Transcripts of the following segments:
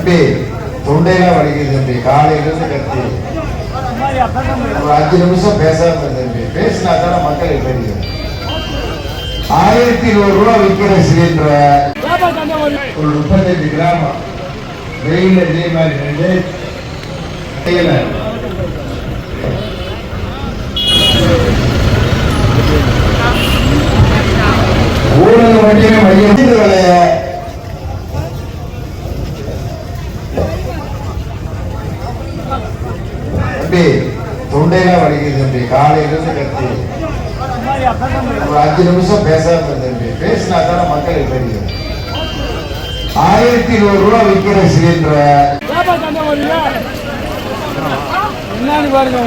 தம்பி தொண்டையெல்லாம் வலிக்குது தம்பி காலையிலிருந்து கத்தி ஒரு அஞ்சு நிமிஷம் பேசாம தம்பி. பேசினா தானே மக்களுக்கு தெரியும் ஆயிரத்தி நூறு ரூபா விற்கிற சிலிண்டர் ஒரு முப்பத்தஞ்சு கிராமம். வெயில் இதே மாதிரி நின்று செய்யல. ஊரக வண்டியை மையம் விலைய தம்பி தொண்டையெல்லாம் வலிக்குது தம்பி காலையில இருந்து கத்தி ஒரு அஞ்சு நிமிஷம் பேசாம இரு தம்பி பேசினா தானே மக்களுக்கு தெரியும் ஆயிரத்தி நூறு ரூபா விற்கிற சிலிண்டரை என்னன்னு பாருங்க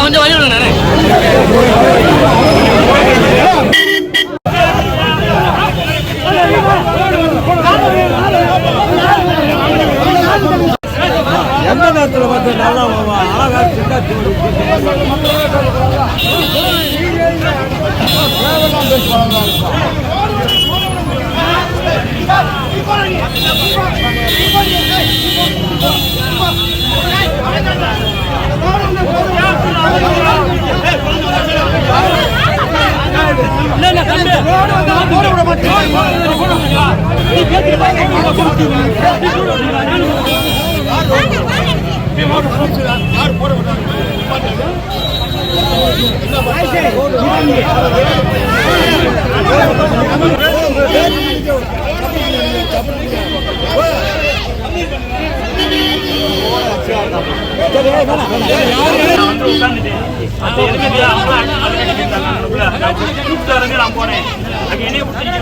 கொஞ்சம் வழி நானே எந்த நேரத்தில் வந்து நல்லா அழகா சின்ன கூப்பிட்டு நான் போனேன் அங்கே என்ன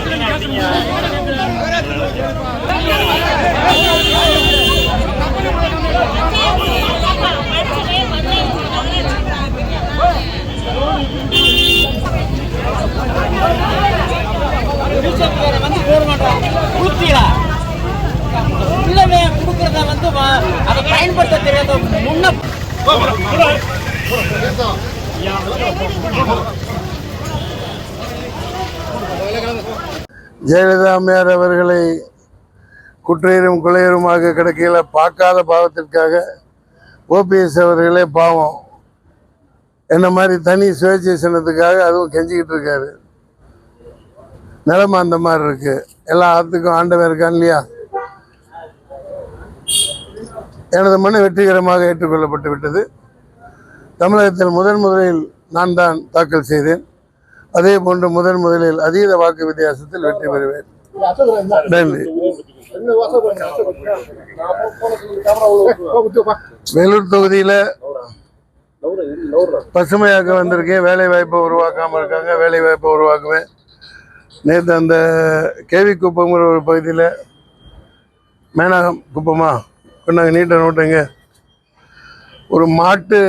அதை பயன்படுத்த தெரியாத முன்ன ஜெயலலிதா அம்மையார் அவர்களை குற்றையரும் கொலையருமாக கிடக்கையில் பார்க்காத பாவத்திற்காக ஓபிஎஸ் அவர்களே பாவம். என்ன மாதிரி தனி சுயேட்சை சின்னத்துக்காக அதுவும் கெஞ்சிக்கிட்டு இருக்காரு. நிலைமை அந்த மாதிரி இருக்கு. எல்லா ஆத்துக்கும் ஆண்டவன் இருக்கான் இல்லையா? எனது மனு வெற்றிகரமாக ஏற்றுக்கொள்ளப்பட்டு விட்டது. தமிழகத்தில் முதன் முதலில் நான் தான் தாக்கல் செய்தேன். அதே போன்று முதன் முதலில் அதீத வாக்கு வித்தியாசத்தில் வெற்றி பெறுவேன். நன்றி. வேலூர் தொகுதியில பசுமையாக்க வந்திருக்கேன். வேலை வாய்ப்பை உருவாக்காம இருக்காங்க. வேலை வாய்ப்பை உருவாக்குவேன். நேற்று அந்த கேவி குப்பங்கிற ஒரு பகுதியில் மேனாகம் குப்பமா? கொண்டாங்க நீட்டை நோட்டுங்க. ஒரு மாட்டு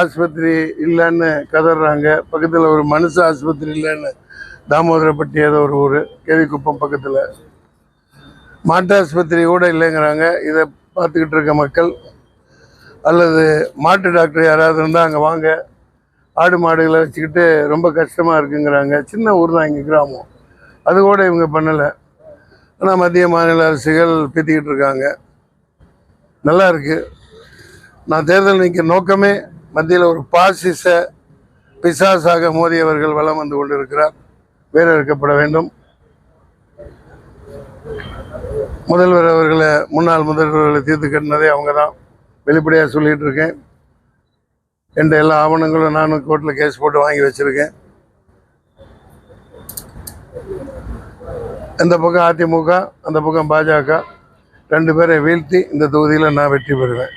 ஆஸ்பத்திரி இல்லைன்னு கதறாங்க. பக்கத்தில் ஒரு மனுஷ ஆஸ்பத்திரி இல்லைன்னு தாமோதரப்பட்டி ஏதோ ஒரு ஊர் கேவிக்குப்பம் பக்கத்தில். மாட்டு ஆஸ்பத்திரி கூட இல்லைங்கிறாங்க. இதை பார்த்துக்கிட்டு இருக்க மக்கள். அல்லது மாட்டு டாக்டர் யாராவது இருந்தால் அங்கே வாங்க. ஆடு மாடுகளை வச்சுக்கிட்டு ரொம்ப கஷ்டமாக இருக்குங்கிறாங்க. சின்ன ஊர் தான் இங்கே கிராமம். அது கூட இவங்க பண்ணலை. ஆனால் மத்திய மாநில அரசுகள் பீத்திக்கிட்டு இருக்காங்க. நல்லா இருக்குது நான் தேர்தல் நிற்க நோக்கமே மத்தியில் ஒரு பாசிச பிசாசாக மோடி அவர்கள் வலம் வந்து கொண்டிருக்கிறார். வேற இருக்கப்பட வேண்டும். முதல்வர் அவர்களை முன்னாள் முதல்வர்களை தீர்த்து கட்டினதே அவங்க தான் வெளிப்படையாக சொல்லிகிட்டு இருக்கேன். என்ற எல்லா ஆவணங்களும் நானும் கோர்ட்டில் கேஸ் போட்டு வாங்கி வச்சுருக்கேன். இந்த பக்கம் அதிமுக அந்த பக்கம் பாஜக ரெண்டு பேரை வீழ்த்தி இந்த தொகுதியில் நான் வெற்றி பெறுவேன்.